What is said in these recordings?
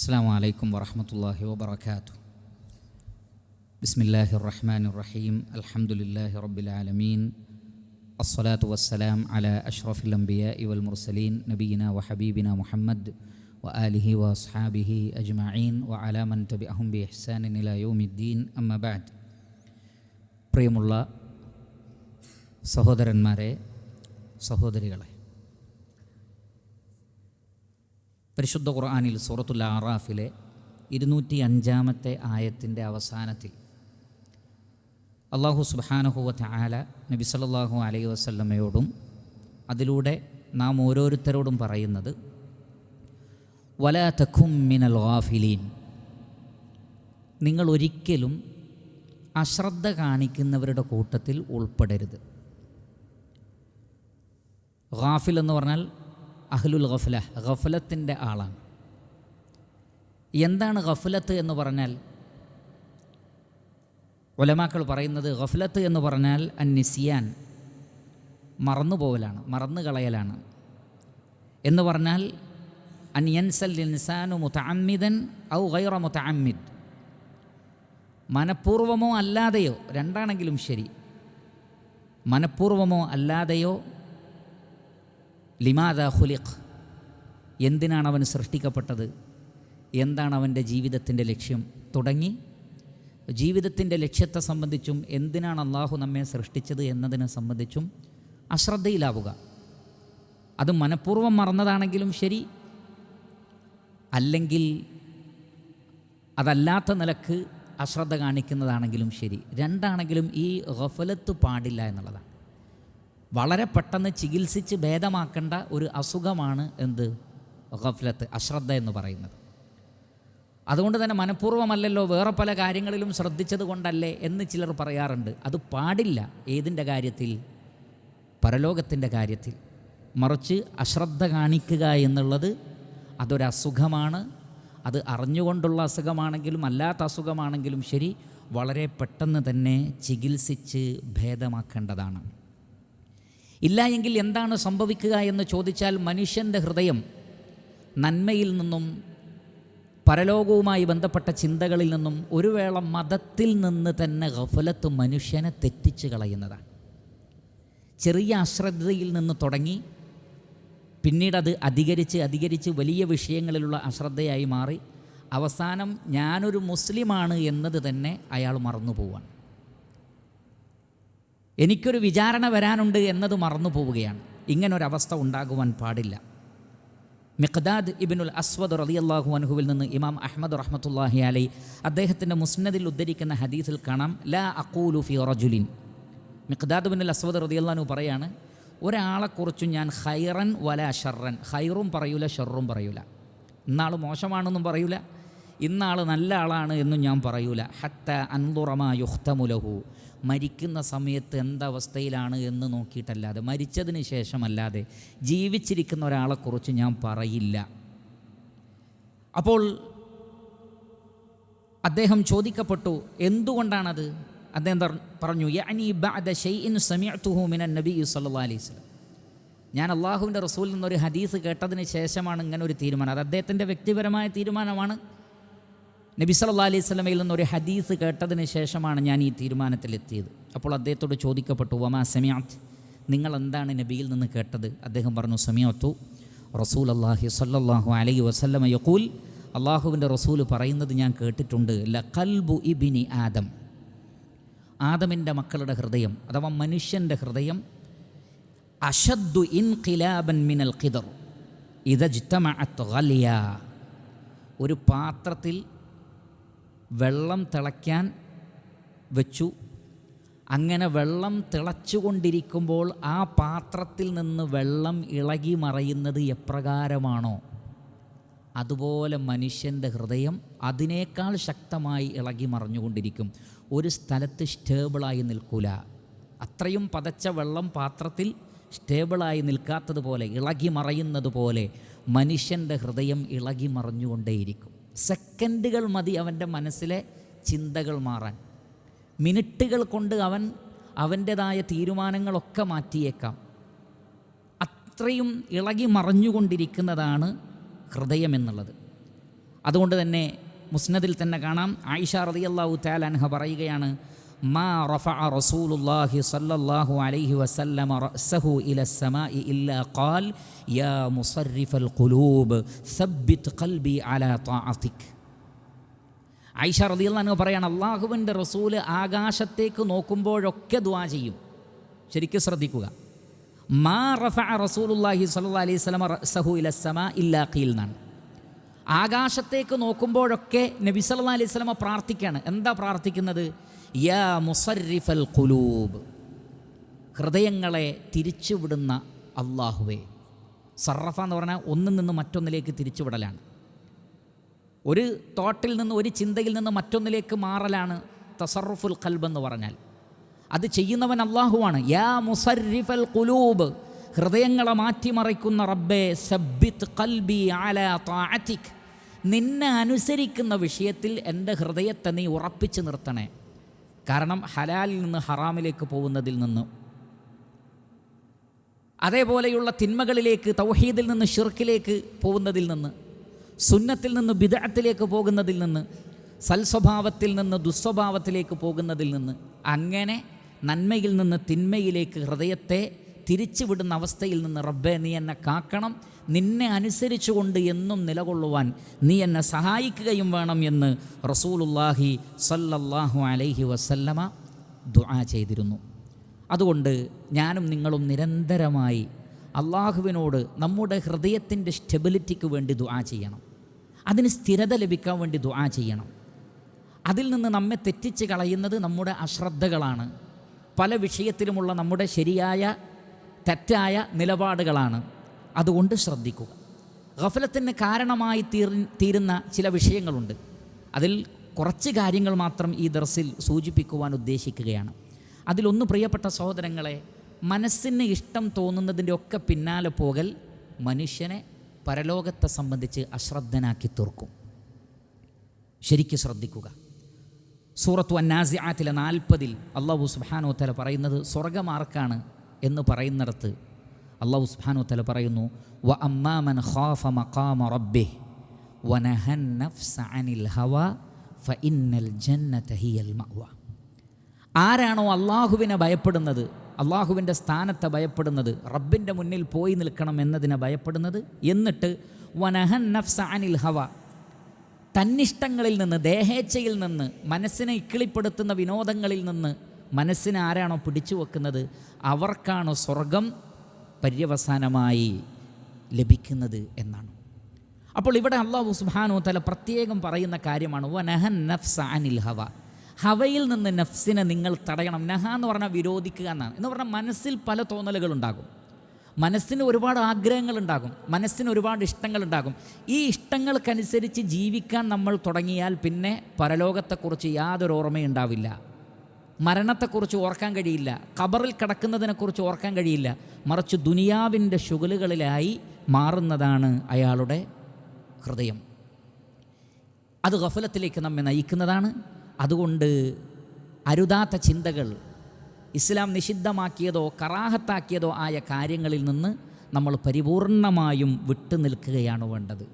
السلام عليكم ورحمة الله وبركاته بسم الله الرحمن الرحيم الحمد لله رب العالمين الصلاة والسلام على أشرف الأنبياء والمرسلين نبينا وحبيبنا محمد وآله وأصحابه أجمعين وعلى من تبعهم بإحسان إلى يوم الدين أما بعد പ്രിയമുള്ള സഹോദരന്മാരെ സഹോദരികളെ പരിശുദ്ധ ഖുർആാനിൽ സൂറത്തുൽ ആറാഫിലെ ഇരുന്നൂറ്റി അഞ്ചാമത്തെ ആയത്തിന്റെ അവസാനത്തിൽ അള്ളാഹു സുബാനഹുവത്ത് ആല നബി സല്ലല്ലാഹു അലൈ വസല്ലമയോടും അതിലൂടെ നാം ഓരോരുത്തരോടും പറയുന്നത് വലാ മിനൽ ഗാഫിലീൻ. നിങ്ങൾ ഒരിക്കലും അശ്രദ്ധ കാണിക്കുന്നവരുടെ കൂട്ടത്തിൽ ഉൾപ്പെടരുത്. ഗാഫിൽ എന്ന് പറഞ്ഞാൽ അഹ്ലുൽ ഗഫല ഗഫലത്തിന്റെ ആളാണ്. എന്താണ് ഗഫലത്ത് എന്ന് പറഞ്ഞാൽ? ഒലമാക്കൾ പറയുന്നത് ഗഫലത്ത് എന്ന് പറഞ്ഞാൽ അന്നിസിയാൻ മറന്നുപോകലാണ് മറന്നു കളയലാണ് എന്ന് പറഞ്ഞാൽ അൻയൻസൽ ഇൻസാനു മുത്തഅമ്മിദൻ ഔ ഗൈറ മുത്തഅമ്മിദ് മനഃപൂർവമോ അല്ലാതെയോ രണ്ടാണെങ്കിലും ശരി. മനഃപൂർവമോ അല്ലാതെയോ ലിമാദ ഹുലിഖ് എന്തിനാണ് അവൻ സൃഷ്ടിക്കപ്പെട്ടത്? എന്താണ് അവന്റെ ജീവിതത്തിന്റെ ലക്ഷ്യം? തുടങ്ങി. ജീവിതത്തിന്റെ ലക്ഷ്യത്തെ സംബന്ധിച്ചും എന്തിനാണ് അള്ളാഹു നമ്മെ സൃഷ്ടിച്ചത് എന്നതിനെ സംബന്ധിച്ചും അശ്രദ്ധയിലാവുക. അത് മനഃപൂർവം മറന്നതാണെങ്കിലും ശരി. അല്ലെങ്കിൽ അതല്ലാത്ത നിലയ്ക്ക് അശ്രദ്ധ കാണിക്കുന്നതാണെങ്കിലും ശരി. രണ്ടാണെങ്കിലും ഈ ഗഫലത്ത് പാടില്ല എന്നുള്ളതാണ്. വളരെ പെട്ടെന്ന് ചികിത്സിച്ച് ഭേദമാക്കേണ്ട ഒരു അസുഖമാണ് എന്ത്? ഗഫ്ലത്ത് അശ്രദ്ധ എന്ന് പറയുന്നത്. അതുകൊണ്ട് തന്നെ മനഃപൂർവമല്ലല്ലോ വേറെ പല കാര്യങ്ങളിലും ശ്രദ്ധിച്ചത് കൊണ്ടല്ലേ എന്ന് ചിലർ പറയാറുണ്ട്. അത് പാടില്ല ഏതിന്റെ കാര്യത്തിൽ? പരലോകത്തിന്റെ കാര്യത്തിൽ. മറിച്ച് അശ്രദ്ധ കാണിക്കുക എന്നുള്ളത് അതൊരസുഖമാണ് അത് അറിഞ്ഞുകൊണ്ടുള്ള അസുഖമാണെങ്കിലും അല്ലാത്ത അസുഖമാണെങ്കിലും ശരി വളരെ പെട്ടെന്ന് തന്നെ ചികിത്സിച്ച് ഭേദമാക്കേണ്ടതാണ്. ഇല്ല എങ്കിൽ എന്താണ് സംഭവിക്കുക എന്ന് ചോദിച്ചാൽ മനുഷ്യന്റെ ഹൃദയം നന്മയിൽ നിന്നും പരലോകവുമായി ബന്ധപ്പെട്ട ചിന്തകളിൽ നിന്നും ഒരു വേള മതത്തിൽ നിന്ന് തന്നെ ഗഫലത്ത് മനുഷ്യനെ തെറ്റിച്ച് കളയുന്നതാണ്. ചെറിയ അശ്രദ്ധയിൽ നിന്ന് തുടങ്ങി പിന്നീട് അത് അധികരിച്ച് അധികരിച്ച് വലിയ വിഷയങ്ങളിലുള്ള അശ്രദ്ധയായി മാറി. അവസാനം ഞാനൊരു മുസ്ലിമാണ് എന്നത് തന്നെ അയാൾ മറന്നു പോവാണ് എനിക്കൊരു വിചാരണ വരാനുണ്ട് എന്നത് മറന്നു പോവുകയാണ്. ഇങ്ങനൊരവസ്ഥ ഉണ്ടാകുവാൻ പാടില്ല. മിഖ്ദാദ് ഇബിനുൽ അസ്വദ് റളിയല്ലാഹു അൻഹുവിൽ നിന്ന് ഇമാം അഹമ്മദ് റഹ്മത്തുല്ലാഹി അലൈ അദ്ദേഹത്തിന്റെ മുസ്നദിൽ ഉദ്ധരിക്കുന്ന ഹദീസിൽ കാണാം ലാ അക്കൂലു ഫി റജുലിൻ. മിഖ്ദാദ് ബിനുൽ അസ്വദ് റളിയല്ലാഹു പറയാണ് ഒരാളെക്കുറിച്ചും ഞാൻ ഹൈറൻ വല ഷർറൻ. ഹൈറും പറയൂല ഷെറും പറയൂല. ഇന്നാൾ മോശമാണെന്നും പറയൂല ഇന്നാൾ നല്ല ആളാണ് എന്നും ഞാൻ പറയൂല. ഹത്ത അൻതുറമ യുഹ്തമുലഹു മരിക്കുന്ന സമയത്ത് എന്തവസ്ഥയിലാണ് എന്ന് നോക്കിയിട്ടല്ലാതെ മരിച്ചതിന് ശേഷമല്ലാതെ ജീവിച്ചിരിക്കുന്ന ഒരാളെക്കുറിച്ച് ഞാൻ പറയില്ല. അപ്പോൾ അദ്ദേഹം ചോദിക്കപ്പെട്ടു എന്തുകൊണ്ടാണത്? അദ്ദേഹം പറഞ്ഞു യഅനി ബഅദ ഷൈഇൻ അലൈഹി വസല്ലം. ഞാൻ അള്ളാഹുവിന്റെ റസൂലിൽ നിന്നൊരു ഹദീസ് കേട്ടതിന് ശേഷമാണ് ഇങ്ങനെ ഒരു തീരുമാനം. അത് അദ്ദേഹത്തിന്റെ വ്യക്തിപരമായ തീരുമാനമാണ്. നബി സല്ലാ അലൈഹി സ്വലമയിൽ നിന്ന് ഒരു ഹദീസ് കേട്ടതിന് ശേഷമാണ് ഞാൻ ഈ തീരുമാനത്തിലെത്തിയത്. അപ്പോൾ അദ്ദേഹത്തോട് ചോദിക്കപ്പെട്ടു വമാ സമയാത്ത് നിങ്ങൾ എന്താണ് നബിയിൽ നിന്ന് കേട്ടത്? അദ്ദേഹം പറഞ്ഞു സമയത്തു റസൂൽ അള്ളാഹി സല്ലാഹു അലൈഹി വസല്ലമ യക്കൂൽ അള്ളാഹുവിന്റെ റസൂൽ പറയുന്നത് ഞാൻ കേട്ടിട്ടുണ്ട്. ല കൽബു ഇബിനി ആദം. ആദമിന്റെ മക്കളുടെ ഹൃദയം അഥവാ മനുഷ്യന്റെ ഹൃദയം അഷദ്ദു ഇൻ ഖിലാബൻ മിനൽ ഖിദർ ഇതജ്തമഅത്ത് ഗലിയ ഒരു പാത്രത്തിൽ വെള്ളം തിളയ്ക്കാൻ വെച്ചു. അങ്ങനെ വെള്ളം തിളച്ചുകൊണ്ടിരിക്കുമ്പോൾ ആ പാത്രത്തിൽ നിന്ന് വെള്ളം ഇളകി മറയുന്നത് എപ്രകാരമാണോ? അതുപോലെ മനുഷ്യന്റെ ഹൃദയം അതിനേക്കാൾ ശക്തമായി ഇളകി മറിഞ്ഞുകൊണ്ടിരിക്കും. ഒരു സ്ഥലത്ത് സ്റ്റേബിളായി നിൽക്കൂല. അത്രയും പതച്ച വെള്ളം പാത്രത്തിൽ സ്റ്റേബിളായി നിൽക്കാത്തതുപോലെ ഇളകി മറയുന്നത് പോലെ മനുഷ്യന്റെ ഹൃദയം ഇളകി മറിഞ്ഞുകൊണ്ടേയിരിക്കും. സെക്കൻഡുകൾ മതി അവന്റെ മനസ്സിലെ ചിന്തകൾ മാറാൻ. മിനിറ്റുകൾ കൊണ്ട് അവൻ അവന്റേതായ തീരുമാനങ്ങളൊക്കെ മാറ്റിയേക്കാം. അത്രയും ഇളകി മറഞ്ഞുകൊണ്ടിരിക്കുന്നതാണ് ഹൃദയം എന്നുള്ളത്. അതുകൊണ്ട് തന്നെ മുസ്നദിൽ തന്നെ കാണാം. ആയിഷ റളിയല്ലാഹു തആല അൻഹ പറയുകയാണ് മാ റഫഅ റസൂലുള്ളാഹി സ്വല്ലല്ലാഹു അലൈഹി വസല്ലമ റഅസഹു ഇല السماء ഇല്ലാ ഖാൽ യാ മുസർരിഫൽ ഖുലൂബ് സബ്ബിത് ഖൽബി അലാ طاعتك ആയിഷ റളിയല്ലാഹു അൻഹ പറയാണ് അള്ളാഹുവിൻ്റെ റസൂല് ആകാശത്തേക്ക് നോക്കുമ്പോഴൊക്കെ ദുആ ചെയ്യും ശരിക്കും ശ്രദ്ധിക്കുക മാ റഫഅ റസൂലുള്ളാഹി സ്വല്ലല്ലാഹു അലൈഹി വസല്ലമ റഅസഹു ഇല السماء ഇല്ലാ ഖീൽ എന്നാണ് ആകാശത്തേക്ക് നോക്കുമ്പോഴൊക്കെ നബി സല്ലല്ലാഹു അലൈഹി വസല്ലമ പ്രാർത്ഥിക്കുകയാണ് എന്താ പ്രാർത്ഥിക്കുന്നത് യാ മുസറിഫൽ കുലൂബ് ഹൃദയങ്ങളെ തിരിച്ചുവിടുന്ന അള്ളാഹുവേ സറഫ എന്ന് പറഞ്ഞാൽ ഒന്നിൽ നിന്ന് മറ്റൊന്നിലേക്ക് തിരിച്ചുവിടലാണ്. ഒരു തോട്ടിൽ നിന്ന് ഒരു ചിന്തയിൽ നിന്ന് മറ്റൊന്നിലേക്ക് മാറലാണ് തസറുഫുൽ ഖൽബ് എന്ന് പറഞ്ഞാൽ. അത് ചെയ്യുന്നവൻ അള്ളാഹുവാണ് യാ മുസറിഫൽ കുലൂബ് ഹൃദയങ്ങളെ മാറ്റിമറിക്കുന്ന റബ്ബെ സബ്ബിത്ത് കൽബി ആല താറ്റിക് നിന്നെ അനുസരിക്കുന്ന വിഷയത്തിൽ എന്റെ ഹൃദയത്തെ നീ ഉറപ്പിച്ചു നിർത്തണേ. കാരണം ഹലാലിൽ നിന്ന് ഹറാമിലേക്ക് പോകുന്നതിൽ നിന്ന്. അതേപോലെയുള്ള തിന്മകളിലേക്ക് തൗഹീദിൽ നിന്ന് ഷിർക്കിലേക്ക് പോകുന്നതിൽ നിന്ന് സുന്നത്തിൽ നിന്ന് ബിദഅത്തിലേക്ക് പോകുന്നതിൽ നിന്ന് സൽസ്വഭാവത്തിൽ നിന്ന് ദുസ്വഭാവത്തിലേക്ക് പോകുന്നതിൽ നിന്ന് അങ്ങനെ നന്മയിൽ നിന്ന് തിന്മയിലേക്ക് ഹൃദയത്തെ തിരിച്ചുവിടുന്ന അവസ്ഥയിൽ നിന്ന് റബ്ബെ നീ എന്നെ കാക്കണം. നിന്നെ അനുസരിച്ചുകൊണ്ട് എന്നും നിലകൊള്ളുവാൻ നീ എന്നെ സഹായിക്കുകയും വേണം എന്ന് റസൂലുല്ലാഹി സല്ലല്ലാഹു അലൈഹി വസല്ലമ ദുആ ചെയ്തിരുന്നു. അതുകൊണ്ട് ഞാനും നിങ്ങളും നിരന്തരമായി അള്ളാഹുവിനോട് നമ്മുടെ ഹൃദയത്തിന്റെ സ്റ്റെബിലിറ്റിക്ക് വേണ്ടി ദുആ ചെയ്യണം. അതിന് സ്ഥിരത ലഭിക്കാൻ വേണ്ടി ദുആ ചെയ്യണം. അതിൽ നിന്ന് നമ്മെ തെറ്റിച്ച് കളയുന്നത് നമ്മുടെ അശ്രദ്ധകളാണ്. പല വിഷയത്തിലുമുള്ള നമ്മുടെ ശരിയായ തെറ്റായ നിലപാടുകളാണ്. അതുകൊണ്ട് ശ്രദ്ധിക്കുക. ഗഫലത്തിന് കാരണമായി തീർ തീരുന്ന ചില വിഷയങ്ങളുണ്ട്. അതിൽ കുറച്ച് കാര്യങ്ങൾ മാത്രം ഈ ദർസിൽ സൂചിപ്പിക്കുവാൻ ഉദ്ദേശിക്കുകയാണ്. അതിലൊന്ന് പ്രിയപ്പെട്ട സഹോദരങ്ങളെ മനസ്സിന് ഇഷ്ടം തോന്നുന്നതിന്റെ ഒക്കെ പിന്നാലെ പോകൽ മനുഷ്യനെ പരലോകത്തെ സംബന്ധിച്ച് അശ്രദ്ധനാക്കി തീർക്കും. ശരിക്കും ശ്രദ്ധിക്കുക. സൂറത്തു അന്നാസിയാത്തിലെ നാൽപ്പതിൽ അള്ളാഹു സുബാനോത്തല തല പറയുന്നത് സ്വർഗമാർക്കാണ് എന്ന് പറയുന്നിടത്ത് അള്ളാഹു സുബാനു തല പറയുന്നു വ അമ്മാമൻ ഖാഫ മഖാമ റബ്ബി വനഹൻ നഫ്സ അനിൽ ഹവ ഫ ഇന്നൽ ജന്നത ഹിയൽ ആരാണോ അള്ളാഹുവിനെ ഭയപ്പെടുന്നത് അള്ളാഹുവിന്റെ സ്ഥാനത്തെ ഭയപ്പെടുന്നത് റബ്ബിന്റെ മുന്നിൽ പോയി നിൽക്കണം എന്നതിനെ ഭയപ്പെടുന്നത്? എന്നിട്ട് വനഹൻ നഫ്സ അനിൽ ഹവ തന്നിഷ്ടങ്ങളിൽ നിന്ന് ദേഹേച്ഛയിൽ നിന്ന് മനസ്സിനെ ഇക്കിളിപ്പെടുത്തുന്ന വിനോദങ്ങളിൽ നിന്ന് മനസ്സിനെ ആരാണോ പിടിച്ചു വെക്കുന്നത് അവർക്കാണ് സ്വർഗം പര്യവസാനമായി ലഭിക്കുന്നത് എന്നാണ്. അപ്പോൾ ഇവിടെ അള്ളാഹു സുബാനു തല പ്രത്യേകം പറയുന്ന കാര്യമാണ് വനഹൻ നഫ്സ അനിൽ ഹവ. ഹവയിൽ നിന്ന് നഫ്സിനെ നിങ്ങൾ തടയണം. നഹ എന്ന് പറഞ്ഞാൽ വിരോധിക്കുക എന്നാണ്. എന്ന് പറഞ്ഞാൽ മനസ്സിൽ പല തോന്നലുകളുണ്ടാകും മനസ്സിന് ഒരുപാട് ആഗ്രഹങ്ങളുണ്ടാകും മനസ്സിന് ഒരുപാട് ഇഷ്ടങ്ങളുണ്ടാകും ഈ ഇഷ്ടങ്ങൾക്കനുസരിച്ച് ജീവിക്കാൻ നമ്മൾ തുടങ്ങിയാൽ പിന്നെ പരലോകത്തെക്കുറിച്ച് യാതൊരു ഓർമ്മയുണ്ടാവില്ല മരണത്തെക്കുറിച്ച് ഓർക്കാൻ കഴിയില്ല. ഖബറിൽ കിടക്കുന്നതിനെക്കുറിച്ച് ഓർക്കാൻ കഴിയില്ല. മറിച്ച് ദുനിയാവിന്റെ ശുഗലുകളിലായി മാറുന്നതാണ് അയാളുടെ ഹൃദയം. അത് ഗഫലത്തിലേക്ക് നമ്മെ നയിക്കുന്നതാണ്. അതുകൊണ്ട് അരുതാത്ത ചിന്തകൾ ഇസ്ലാം നിഷിദ്ധമാക്കിയതോ കറാഹത്താക്കിയതോ ആയ കാര്യങ്ങളിൽ നിന്ന് നമ്മൾ പരിപൂർണമായും വിട്ടു നിൽക്കുകയാണ് വേണ്ടത്.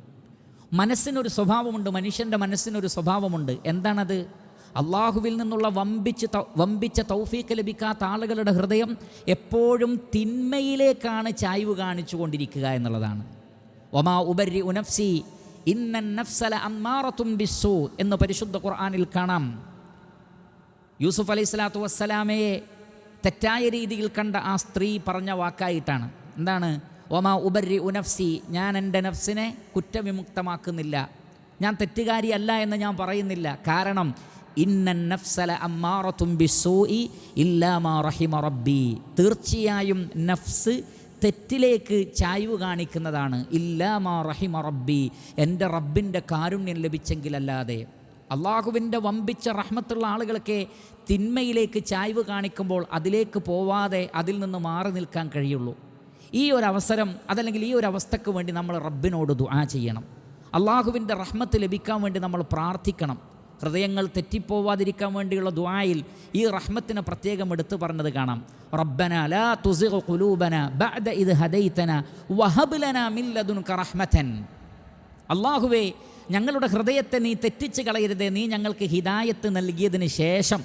മനസ്സിനൊരു സ്വഭാവമുണ്ട് മനുഷ്യന്റെ മനസ്സിനൊരു സ്വഭാവമുണ്ട്. എന്താണത്? അള്ളാഹുവിൽ നിന്നുള്ള വമ്പിച്ച് വമ്പിച്ച തൗഫീക്ക് ലഭിക്കാത്ത ആളുകളുടെ ഹൃദയം എപ്പോഴും തിന്മയിലേക്കാണ് ചായ്വ് കാണിച്ചു കൊണ്ടിരിക്കുക എന്നുള്ളതാണ്. ഒമാ ഉബരി ഉനഫ്സി ഇന്നൻ നഫ്സല അമ്മാറത്തും ബിസ്സു എന്ന് പരിശുദ്ധ ഖുർആാനിൽ കാണാം. യൂസുഫ് അലൈഹി സ്വലാത്തു വസ്സലാമയെ തെറ്റായ രീതിയിൽ കണ്ട ആ സ്ത്രീ പറഞ്ഞ വാക്കായിട്ടാണ്. എന്താണ്? ഒമാ ഉബരി ഉനഫ്സി ഞാൻ എന്റെ നഫ്സിനെ കുറ്റവിമുക്തമാക്കുന്നില്ല. ഞാൻ തെറ്റുകാരിയല്ല എന്ന് ഞാൻ പറയുന്നില്ല. കാരണം റബ്ബി. തീർച്ചയായും നഫ്സ് തെറ്റിലേക്ക് ചായ്വ് കാണിക്കുന്നതാണ്. ഇല്ലാമാ റഹിമ റബ്ബി. എന്റെ റബ്ബിന്റെ കാരുണ്യം ലഭിച്ചെങ്കിലല്ലാതെ. അള്ളാഹുവിന്റെ വമ്പിച്ച റഹ്മത്തുള്ള ആളുകളൊക്കെ തിന്മയിലേക്ക് ചായ്വ് കാണിക്കുമ്പോൾ അതിലേക്ക് പോവാതെ അതിൽ നിന്ന് മാറി നിൽക്കാൻ കഴിയുള്ളൂ. ഈ ഒരു അവസരം അതല്ലെങ്കിൽ ഈ ഒരു അവസ്ഥക്ക് വേണ്ടി നമ്മൾ റബ്ബിനോട് ദുആ ചെയ്യണം. അള്ളാഹുവിന്റെ റഹ്മത്ത് ലഭിക്കാൻ വേണ്ടി നമ്മൾ പ്രാർത്ഥിക്കണം. ഹൃദയങ്ങൾ തെറ്റിപ്പോവാതിരിക്കാൻ വേണ്ടിയുള്ള ദുആയിൽ ഈ റഹ്മത്തിനെ പ്രത്യേകം എടുത്തു പറഞ്ഞത് കാണാം. റബ്ബന ലാ തുസിഗ ഖുലൂബന ബഅദ ഇദ് ഹദൈതന വഹബ് ലനാ മിൻ ലദുൻക റഹ്മതൻ. അല്ലാഹുവേ ഞങ്ങളുടെ ഹൃദയത്തെ നീ തെറ്റിച്ച് കളയരുതേ. നീ ഞങ്ങൾക്ക് ഹിദായത്ത് നൽകിയതിന് ശേഷം.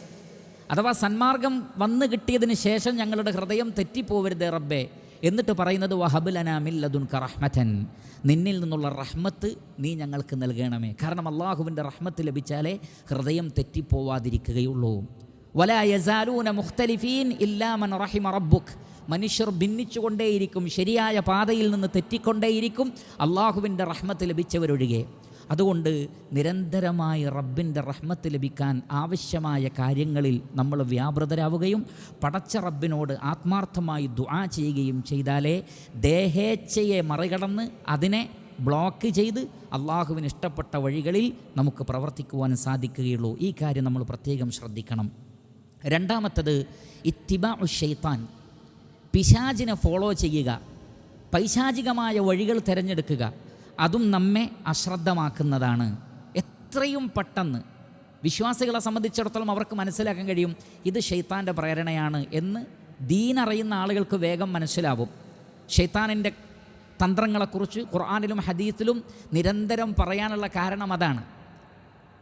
അഥവാ സന്മാർഗം വന്നു കിട്ടിയതിന് ശേഷം ഞങ്ങളുടെ ഹൃദയം തെറ്റിപ്പോവരുതേ റബ്ബേ. എന്നിട്ട് പറയുന്നത് വഹബുലനാമില്ലതുൻ റഹ്മതൻ. നിന്നിൽ നിന്നുള്ള റഹ്മത്ത് നീ ഞങ്ങൾക്ക് നൽകണമേ. കാരണം അള്ളാഹുവിന്റെ റഹ്മത്ത് ലഭിച്ചാലേ ഹൃദയം തെറ്റിപ്പോവാതിരിക്കുകയുള്ളൂ. വല യസാലൂന മുഖ്തലിഫീൻ ഇല്ലാമൻ റഹിമ റബ്ബുക്ക് മനുഷ്യർ ഭിന്നിച്ചുകൊണ്ടേയിരിക്കും ശരിയായ പാതയിൽ നിന്ന് തെറ്റിക്കൊണ്ടേയിരിക്കും അള്ളാഹുവിന്റെ റഹ്മത്ത് ലഭിച്ചവരൊഴികെ. അതുകൊണ്ട് നിരന്തരമായി റബ്ബിന്റെ റഹ്മത്ത് ലഭിക്കാൻ ആവശ്യമായ കാര്യങ്ങളിൽ നമ്മൾ വ്യാപൃതരാവുകയും പടച്ച റബ്ബിനോട് ആത്മാർത്ഥമായി ദുആ ചെയ്യുകയും ചെയ്താലേ ദേഹേച്ഛയെ മറികടന്ന് അതിനെ ബ്ലോക്ക് ചെയ്ത് അള്ളാഹുവിന് ഇഷ്ടപ്പെട്ട വഴികളിൽ നമുക്ക് പ്രവർത്തിക്കുവാൻ സാധിക്കുകയുള്ളൂ. ഈ കാര്യം നമ്മൾ പ്രത്യേകം ശ്രദ്ധിക്കണം. രണ്ടാമത്തത് ഇത്തിബ ഷെയ്ത്താൻ പിശാചിനെ ഫോളോ ചെയ്യുക. പൈശാചികമായ വഴികൾ തിരഞ്ഞെടുക്കുക. അതും നമ്മെ അശ്രദ്ധമാക്കുന്നതാണ്. എത്രയും പെട്ടെന്ന്. വിശ്വാസികളെ സംബന്ധിച്ചിടത്തോളം അവർക്ക് മനസ്സിലാക്കാൻ കഴിയും ഇത് ഷെയ്ത്താന്റെ പ്രേരണയാണ് എന്ന് ദീനറിയുന്ന ആളുകൾക്ക് വേഗം മനസ്സിലാവും. ഷെയ്ത്താനിന്റെ തന്ത്രങ്ങളെക്കുറിച്ച് ഖുർആാനിലും ഹദീത്തിലും നിരന്തരം പറയാനുള്ള കാരണം അതാണ്.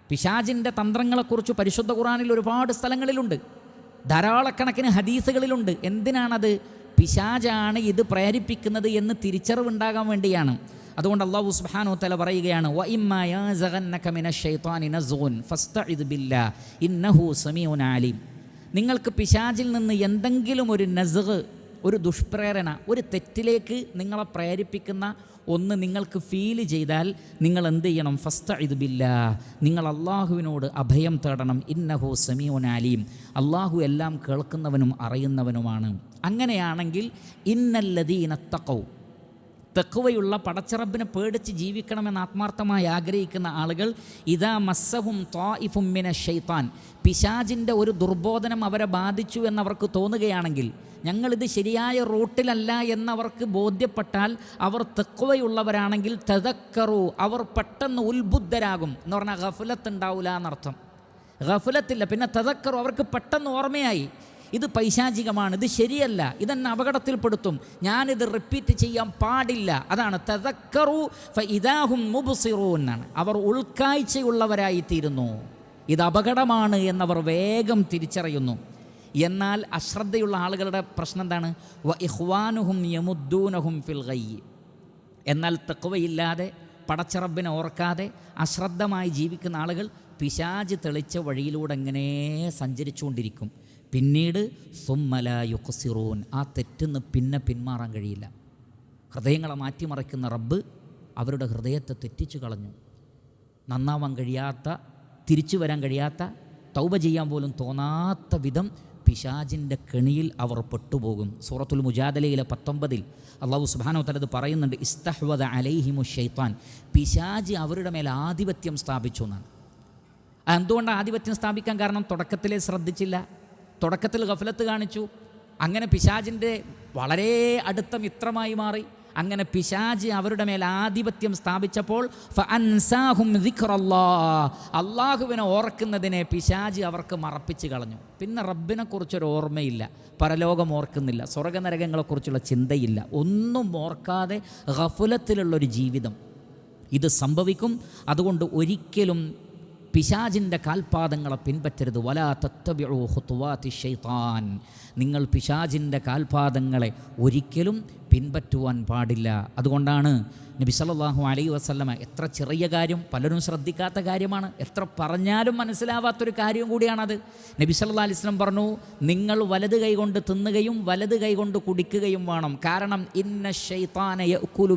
പിശാജിന്റെ തന്ത്രങ്ങളെക്കുറിച്ച് പരിശുദ്ധ ഖുറാനിൽ ഒരുപാട് സ്ഥലങ്ങളിലുണ്ട്. ധാരാളക്കണക്കിന് ഹദീസുകളിലുണ്ട്. എന്തിനാണത്? പിശാജാണ് ഇത് പ്രേരിപ്പിക്കുന്നത് എന്ന് തിരിച്ചറിവുണ്ടാകാൻ വേണ്ടിയാണ്. അതുകൊണ്ട് അള്ളാഹു സുബ്ഹാനഹു തല പറയുകയാണ് "വ ഇമ്മാ യാസഗന്നക മിനശ് ശൈത്വാനി നസ്ഗുൻ ഫസ്തഇദ് ബില്ലാ ഇന്നഹു സമീഉൻ അലീം. നിങ്ങൾക്ക് പിശാചിൽ നിന്ന് എന്തെങ്കിലും ഒരു നസ്ഗ് ഒരു ദുഷ്പ്രേരണ ഒരു തെറ്റിലേക്ക് നിങ്ങളെ പ്രേരിപ്പിക്കുന്ന ഒന്ന് നിങ്ങൾക്ക് ഫീൽ ചെയ്താൽ നിങ്ങൾ എന്ത് ചെയ്യണം? ഫസ്റ്റ് ഇതുബില്ല നിങ്ങൾ അള്ളാഹുവിനോട് അഭയം തേടണം. ഇന്നഹു സമീഉൻ അലീം. അള്ളാഹു എല്ലാം കേൾക്കുന്നവനും അറിയുന്നവനുമാണ്. അങ്ങനെയാണെങ്കിൽ ഇന്നല്ലതീനത്തക്കവും തക്കൗ തെക്കുവയുള്ള പടച്ചിറബിനെ പേടിച്ച് ജീവിക്കണമെന്ന് ആത്മാർത്ഥമായി ആഗ്രഹിക്കുന്ന ആളുകൾ ഇതാ മസ്സഹും ത്വാഇഫും മിന ഷെയ്ത്താൻ പിശാജിന്റെ ഒരു ദുർബോധനം അവരെ ബാധിച്ചു എന്നവർക്ക് തോന്നുകയാണെങ്കിൽ ഞങ്ങളിത് ശരിയായ റൂട്ടിലല്ല എന്നവർക്ക് ബോധ്യപ്പെട്ടാൽ അവർ തെക്കുവയുള്ളവരാണെങ്കിൽ തെതക്കറു അവർ പെട്ടെന്ന് ഉത്ബുദ്ധരാകും. എന്ന് പറഞ്ഞാൽ ഗഫുലത്ത് ഉണ്ടാവില്ല എന്നർത്ഥം. ഗഫുലത്തില്ല പിന്നെ തെതക്കറു അവർക്ക് പെട്ടെന്ന് ഓർമ്മയായി. ഇത് പൈശാചികമാണ് ഇത് ശരിയല്ല ഇതെന്നെ അപകടത്തിൽപ്പെടുത്തും. ഞാനിത് റിപ്പീറ്റ് ചെയ്യാൻ പാടില്ല. അതാണ് തതക്കറു ഇതാഹും മുബുസിറു എന്നാണ്. അവർ ഉൾക്കാഴ്ചയുള്ളവരായിത്തീരുന്നു. ഇത് അപകടമാണ് എന്നവർ വേഗം തിരിച്ചറിയുന്നു. എന്നാൽ അശ്രദ്ധയുള്ള ആളുകളുടെ പ്രശ്നം എന്താണ്? വ ഇഹ്വാനുഹും യമുദ്ദൂനഹും ഫിൽ ഗയ്യ് എന്നാൽ തെക്കുവയില്ലാതെ പടച്ചറബിനെ ഓർക്കാതെ അശ്രദ്ധമായി ജീവിക്കുന്ന ആളുകൾ പിശാജ് തെളിച്ച വഴിയിലൂടെ എങ്ങനെ സഞ്ചരിച്ചുകൊണ്ടിരിക്കും? പിന്നീട് സുമ്മല യുഖസിറൂൻ. ആ തെറ്റിന്ന് പിന്നെ പിന്മാറാൻ കഴിയില്ല. ഹൃദയങ്ങളെ മാറ്റിമറിക്കുന്ന റബ്ബ് അവരുടെ ഹൃദയത്തെ തെറ്റിച്ചു കളഞ്ഞു. നന്നാവാൻ കഴിയാത്ത തിരിച്ചു വരാൻ കഴിയാത്ത തൗബ ചെയ്യാൻ പോലും തോന്നാത്ത വിധം പിശാജിന്റെ കെണിയിൽ അവർ പെട്ടുപോകും. സൂറത്തുൽ മുജാദലയിലെ പത്തൊമ്പതിൽ അള്ളാഹു സുബാനോ തലത് പറയുന്നുണ്ട് ഇസ്തഹ്വദ അലൈഹിമു ഷെയ്ത്താൻ പിശാജ് അവരുടെ മേൽ ആധിപത്യം സ്ഥാപിച്ചു എന്നാണ്. എന്തുകൊണ്ടാണ് ആധിപത്യം സ്ഥാപിക്കാൻ കാരണം? തുടക്കത്തിലേ ശ്രദ്ധിച്ചില്ല. തുടക്കത്തിൽ ഗഫലത്ത് കാണിച്ചു. അങ്ങനെ പിശാജിന്റെ വളരെ അടുത്ത മിത്രമായി മാറി. അങ്ങനെ പിശാജ് അവരുടെ മേൽ ആധിപത്യം സ്ഥാപിച്ചപ്പോൾ. അള്ളാഹുവിനെ ഓർക്കുന്നതിനെ പിശാജ് അവർക്ക് മറപ്പിച്ച് കളഞ്ഞു. പിന്നെ റബ്ബിനെ കുറിച്ചൊരു ഓർമ്മയില്ല. പരലോകം ഓർക്കുന്നില്ല. സ്വർഗനരകങ്ങളെക്കുറിച്ചുള്ള ചിന്തയില്ല. ഒന്നും ഓർക്കാതെ ഗഫുലത്തിലുള്ളൊരു ജീവിതം. ഇത് സംഭവിക്കും. അതുകൊണ്ട് ഒരിക്കലും പിശാജിന്റെ കാൽപാദങ്ങളെ പിൻപറ്റരുത്. വലാ തത്തബിഉ ഷെയ്ത്താൻ നിങ്ങൾ പിശാജിന്റെ കാൽപാദങ്ങളെ ഒരിക്കലും പിൻപറ്റുവാൻ പാടില്ല. അതുകൊണ്ടാണ് നബി സല്ലല്ലാഹു അലൈ വസ്ലമ എത്ര ചെറിയ കാര്യം പലരും ശ്രദ്ധിക്കാത്ത കാര്യമാണ്. എത്ര പറഞ്ഞാലും മനസ്സിലാവാത്തൊരു കാര്യം കൂടിയാണത്. നബി സല്ലാ അലൈഹി വസല്ലം പറഞ്ഞു നിങ്ങൾ വലത് കൈകൊണ്ട് തിന്നുകയും വലത് കൈകൊണ്ട് കുടിക്കുകയും വേണം. കാരണം ഇന്ന ഷൈത്താന യഅ്കുലു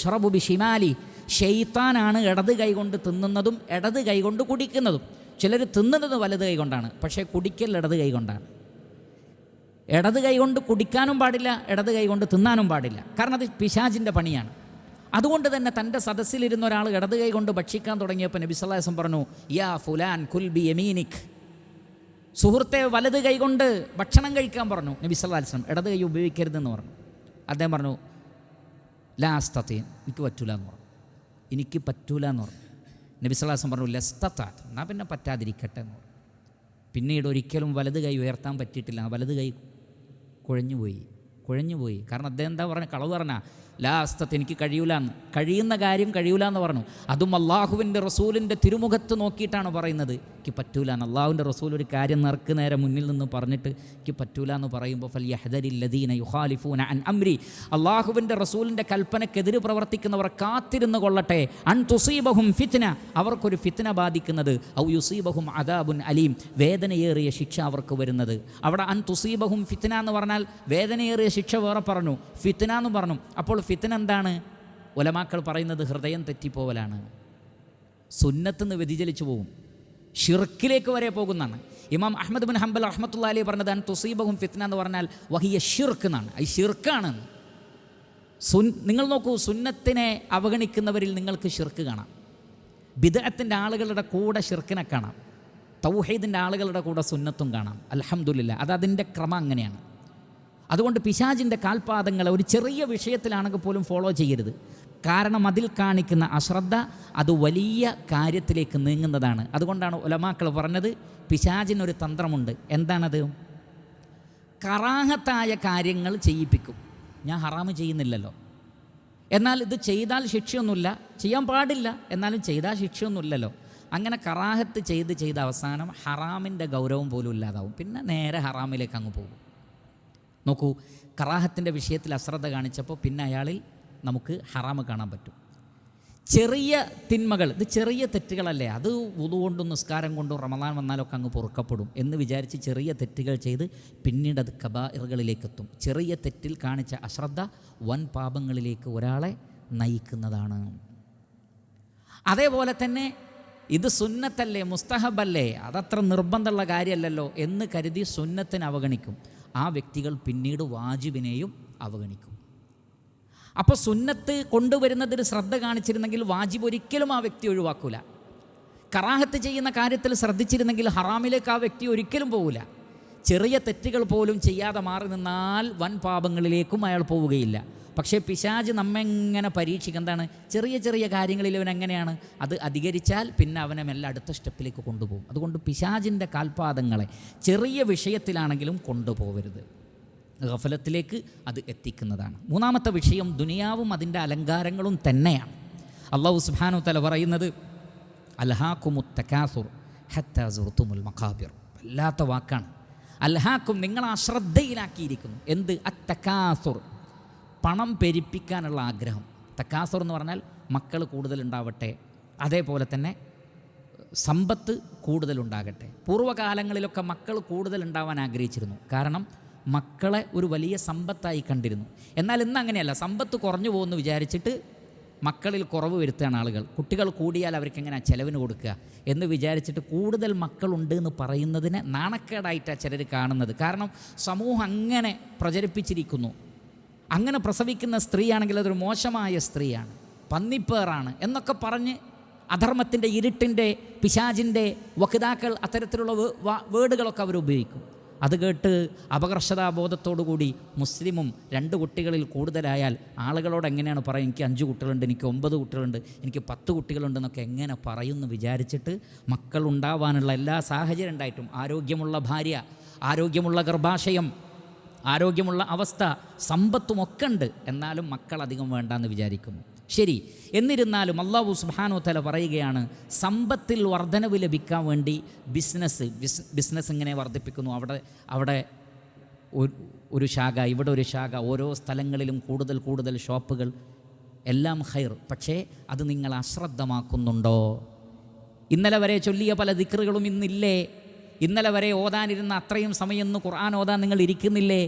ഷറബു ബി ബിഷിമാലി. ഷെയ്ത്താനാണ് ഇടത് കൈകൊണ്ട് തിന്നുന്നതും ഇടത് കൈകൊണ്ട് കുടിക്കുന്നതും. ചിലർ തിന്നുന്നത് വലത് കൈകൊണ്ടാണ് പക്ഷേ കുടിക്കൽ ഇടത് കൈകൊണ്ടാണ് ഇടത് കൈകൊണ്ട് കുടിക്കാനും പാടില്ല ഇടത് കൈകൊണ്ട് തിന്നാനും പാടില്ല. കാരണം അത് പിശാജിന്റെ പണിയാണ്. അതുകൊണ്ട് തന്നെ തന്റെ സദസ്സിലിരുന്ന ഒരാൾ ഇടത് കൈ കൊണ്ട് ഭക്ഷിക്കാൻ തുടങ്ങിയപ്പോൾ നബി സല്ലാസം പറഞ്ഞു യാ ഫുലാൻ കുൽ ബി യമീനിക്. സുഹൃത്തെ വലത് കൈകൊണ്ട് ഭക്ഷണം കഴിക്കാൻ പറഞ്ഞു നബി സല്ലാസ്ലം ഇടത് കൈ ഉപയോഗിക്കരുതെന്ന് പറഞ്ഞു. അദ്ദേഹം പറഞ്ഞു ലാസ്തീൻ എനിക്ക് പറ്റൂല എന്ന് പറഞ്ഞു. എനിക്ക് പറ്റൂല എന്ന് പറഞ്ഞു. നബി സല്ലാസം പറഞ്ഞു ലസ്തത്താത്ത് എന്നാൽ പിന്നെ പറ്റാതിരിക്കട്ടെ എന്ന് പറഞ്ഞു. പിന്നീട് ഒരിക്കലും വലത് കൈ ഉയർത്താൻ പറ്റിയിട്ടില്ല. വലത് കൈ കുഴഞ്ഞുപോയി. കുഴഞ്ഞുപോയി. കാരണം അദ്ദേഹം എന്താ പറഞ്ഞ? കളവ് പറഞ്ഞ ലാസ്തത്ത് എനിക്ക് കഴിയൂല എന്ന്. കഴിയുന്ന കാര്യം കഴിയൂല എന്ന് പറഞ്ഞു. അതും അള്ളാഹുവിന്റെ റസൂലിന്റെ തിരുമുഖത്ത് നോക്കിയിട്ടാണ് പറയുന്നത്. എനിക്ക് പറ്റൂല എന്ന്. അള്ളാഹുവിന്റെ റസൂൽ ഒരു കാര്യം നിറക്ക് നേരെ മുന്നിൽ നിന്ന് പറഞ്ഞിട്ട് എനിക്ക് പറ്റൂല എന്ന് പറയുമ്പോൾ ഫൽ യഹദരില്ലദീന യുഹാലിഫൂന അൻ അംരി അള്ളാഹുവിന്റെ റസൂലിന്റെ കൽപ്പനക്കെതിര് പ്രവർത്തിക്കുന്നവർ കാത്തിരുന്ന് കൊള്ളട്ടെ. അൺ തുസീബഹും ഫിത്ന അവർക്കൊരു ഫിത്ന ബാധിക്കുന്നത് ഔ യുസീബഹും അദാബുൻ അലീം വേദനയേറിയ ശിക്ഷ അവർക്ക് വരുന്നത്. അവിടെ അൻ തുസീബഹും ഫിത്ന എന്ന് പറഞ്ഞാൽ വേദനയേറിയ ശിക്ഷ വേറെ പറഞ്ഞു. ഫിത്ന എന്ന് പറഞ്ഞു. അപ്പോൾ ഫിത്ന എന്താണ് ഒലമാക്കൾ പറയുന്നത് ഹൃദയം തെറ്റിപ്പോവലാണ്. സുന്നത്തുനിന്ന് വ്യതിചലിച്ചു പോകും ഷിർക്കിലേക്ക് വരെ പോകുന്നതാണ്. ഇമാം അഹമ്മദ് ബിൻ ഹംബൽ റഹ്മത്തുള്ള അലി പറഞ്ഞത് അൻ തുസീബഹും ഫിത്ന എന്ന് പറഞ്ഞാൽ വഹിയ ഷിർക്ക് എന്നാണ് ഈ ഷിർക്കാണ്. സുൻ നിങ്ങൾ നോക്കൂ സുന്നത്തിനെ അവഗണിക്കുന്നവരിൽ നിങ്ങൾക്ക് ഷിർക്ക് കാണാം. ബിദഅത്തിന്റെ ആളുകളുടെ കൂടെ ഷിർക്കിനെ കാണാം. തൗഹീദിന്റെ ആളുകളുടെ കൂടെ സുന്നത്തും കാണാം. അലഹമുല്ല അത് അതിന്റെ ക്രമം അങ്ങനെയാണ്. അതുകൊണ്ട് പിശാജിന്റെ കാൽപാദങ്ങളെ ഒരു ചെറിയ വിഷയത്തിലാണെങ്കിൽ പോലും ഫോളോ ചെയ്യരുത്. കാരണം അതിൽ കാണിക്കുന്ന അശ്രദ്ധ അത് വലിയ കാര്യത്തിലേക്ക് നീങ്ങുന്നതാണ്. അതുകൊണ്ടാണ് ഒലമാക്കൾ പറഞ്ഞത് പിശാജിനൊരു തന്ത്രമുണ്ട്. എന്താണത്? കറാഹത്തായ കാര്യങ്ങൾ ചെയ്യിപ്പിക്കും. ഞാൻ ഹറാമ് ചെയ്യുന്നില്ലല്ലോ. എന്നാൽ ഇത് ചെയ്താൽ ശിക്ഷയൊന്നുമില്ല. ചെയ്യാൻ പാടില്ല. എന്നാലും ചെയ്താൽ ശിക്ഷയൊന്നുമില്ലല്ലോ. അങ്ങനെ കറാഹത്ത് ചെയ്ത് ചെയ്ത അവസാനം ഹറാമിന്റെ ഗൗരവം പോലും ഇല്ലാതാവും. പിന്നെ നേരെ ഹറാമിലേക്ക് അങ്ങ് പോകും. നോക്കൂ കറാഹത്തിന്റെ വിഷയത്തിൽ അശ്രദ്ധ കാണിച്ചപ്പോൾ പിന്നെ അയാളിൽ നമുക്ക് ഹറാമ് കാണാൻ പറ്റും. ചെറിയ തിന്മകൾ ഇത് ചെറിയ തെറ്റുകളല്ലേ? അത് ഉതുകൊണ്ടും നിസ്കാരം കൊണ്ടും റമദാൻ വന്നാലൊക്കെ അങ്ങ് പൊറുക്കപ്പെടും എന്ന് വിചാരിച്ച് ചെറിയ തെറ്റുകൾ ചെയ്ത് പിന്നീട് അത് കബാറുകളിലേക്ക് എത്തും ചെറിയ തെറ്റിൽ കാണിച്ച അശ്രദ്ധ വൻ പാപങ്ങളിലേക്ക് ഒരാളെ നയിക്കുന്നതാണ്. അതേപോലെ തന്നെ ഇത് സുന്നത്തല്ലേ മുസ്തഹബല്ലേ? അതത്ര നിർബന്ധമുള്ള കാര്യമല്ലല്ലോ എന്ന് കരുതി സുന്നത്തിന് അവഗണിക്കും. ആ വ്യക്തികൾ പിന്നീട് വാജിബിനെയും അവഗണിക്കും. അപ്പോൾ സുന്നത്ത് കൊണ്ടുവരുന്നതിൽ ശ്രദ്ധ കാണിച്ചിരുന്നെങ്കിൽ വാജിബ് ഒരിക്കലും ആ വ്യക്തി ഒഴിവാക്കൂല. കറാഹത്ത് ചെയ്യുന്ന കാര്യത്തിൽ ശ്രദ്ധിച്ചിരുന്നെങ്കിൽ ഹറാമിലേക്ക് ആ വ്യക്തി ഒരിക്കലും പോകില്ല ചെറിയ തെറ്റുകൾ പോലും ചെയ്യാതെ മാറി നിന്നാൽ വൻ പാപങ്ങളിലേക്കും അയാൾ പോവുകയില്ല. പക്ഷേ പിശാജ് നമ്മെങ്ങനെ പരീക്ഷിക്കും. എന്താണ്? ചെറിയ ചെറിയ കാര്യങ്ങളിൽ അവൻ എങ്ങനെയാണ്? അത് അധികരിച്ചാൽ പിന്നെ അവനെ മെല്ലെ അടുത്ത സ്റ്റെപ്പിലേക്ക് കൊണ്ടുപോകും. അതുകൊണ്ട് പിശാജിന്റെ കാൽപാദങ്ങളെ ചെറിയ വിഷയത്തിലാണെങ്കിലും കൊണ്ടുപോകരുത്. ഗഫലത്തിലേക്ക് അത് എത്തിക്കുന്നതാണ്. മൂന്നാമത്തെ വിഷയം ദുനിയാവും അതിന്റെ അലങ്കാരങ്ങളും തന്നെയാണ്. അള്ളാഹു സുബാനു തല പറയുന്നത് അൽഹാക്കുമുത്തക്കാസുർ ഹത്താസുർത്തുമുൽ മഖാബിർ. വല്ലാത്ത വാക്കാണ്. അൽഹാക്കും നിങ്ങൾ അശ്രദ്ധയിലാക്കിയിരിക്കുന്നു എന്ത്? അത്തക്കാസുർ പണം പെരിപ്പിക്കാനുള്ള ആഗ്രഹം. തക്കാസുർ എന്ന് പറഞ്ഞാൽ മക്കൾ കൂടുതലുണ്ടാവട്ടെ അതേപോലെ തന്നെ സമ്പത്ത് കൂടുതലുണ്ടാകട്ടെ. പൂർവകാലങ്ങളിലൊക്കെ മക്കൾ കൂടുതലുണ്ടാവാൻ ആഗ്രഹിച്ചിരുന്നു. കാരണം മക്കളെ ഒരു വലിയ സമ്പത്തായി കണ്ടിരുന്നു. എന്നാൽ ഇന്ന് അങ്ങനെയല്ല. സമ്പത്ത് കുറഞ്ഞു പോകുമെന്ന് വിചാരിച്ചിട്ട് മക്കളിൽ കുറവ് വരുത്തുകയാണ് ആളുകൾ. കുട്ടികൾ കൂടിയാൽ അവർക്ക് എങ്ങനെ ചെലവിന് കൊടുക്കുക എന്ന് വിചാരിച്ചിട്ട് കൂടുതൽ മക്കളുണ്ട് എന്ന് പറയുന്നതിനെ നാണക്കേടായിട്ടാണ് ചിലർ കാണുന്നത്. കാരണം സമൂഹം അങ്ങനെ പ്രചരിപ്പിച്ചിരിക്കുന്നു. അങ്ങനെ പ്രസവിക്കുന്ന സ്ത്രീയാണെങ്കിൽ അതൊരു മോശമായ സ്ത്രീയാണ്. പന്നിപ്പേറാണ് എന്നൊക്കെ പറഞ്ഞ് അധർമ്മത്തിന്റെ ഇരുട്ടിന്റെ പിശാജിന്റെ വക്താക്കൾ അത്തരത്തിലുള്ള വേർഡുകളൊക്കെ അവർ ഉപയോഗിക്കും. അത് കേട്ട് അപകർഷതാബോധത്തോടുകൂടി മുസ്ലിമും രണ്ട് കുട്ടികളിൽ കൂടുതലായാൽ ആളുകളോട് എങ്ങനെയാണ് പറയുക എനിക്ക് അഞ്ച് കുട്ടികളുണ്ട് എനിക്ക് ഒമ്പത് കുട്ടികളുണ്ട് എനിക്ക് പത്ത് കുട്ടികളുണ്ടെന്നൊക്കെ എങ്ങനെ പറയുമെന്ന് വിചാരിച്ചിട്ട് മക്കൾ ഉണ്ടാവാനുള്ള എല്ലാ സാഹചര്യം ഉണ്ടായിട്ടും. ആരോഗ്യമുള്ള ഭാര്യ ആരോഗ്യമുള്ള ഗർഭാശയം ആരോഗ്യമുള്ള അവസ്ഥ സമ്പത്തും ഒക്കെ ഉണ്ട്. എന്നാലും മക്കൾ അധികം വേണ്ടെന്ന് വിചാരിക്കുന്നു. ശരി എന്നിരുന്നാലും അള്ളാഹു സുബാനോ തല പറയുകയാണ് സമ്പത്തിൽ വർധനവ് ലഭിക്കാൻ വേണ്ടി ബിസിനസ് ബിസ് ബിസിനസ് ഇങ്ങനെ വർദ്ധിപ്പിക്കുന്നു. അവിടെ അവിടെ ഒരു ശാഖ ഇവിടെ ഒരു ശാഖ ഓരോ സ്ഥലങ്ങളിലും കൂടുതൽ കൂടുതൽ ഷോപ്പുകൾ എല്ലാം ഹൈർ പക്ഷേ അത് നിങ്ങൾ അശ്രദ്ധമാക്കുന്നുണ്ടോ? ഇന്നലെ വരെ ചൊല്ലിയ പല ദിക്കറുകളും ഇന്നില്ലേ? ഇന്നലെ വരെ ഓതാനിരുന്ന അത്രയും സമയം ഖുർആൻ ഓതാൻ നിങ്ങൾ ഇരിക്കുന്നില്ലേ?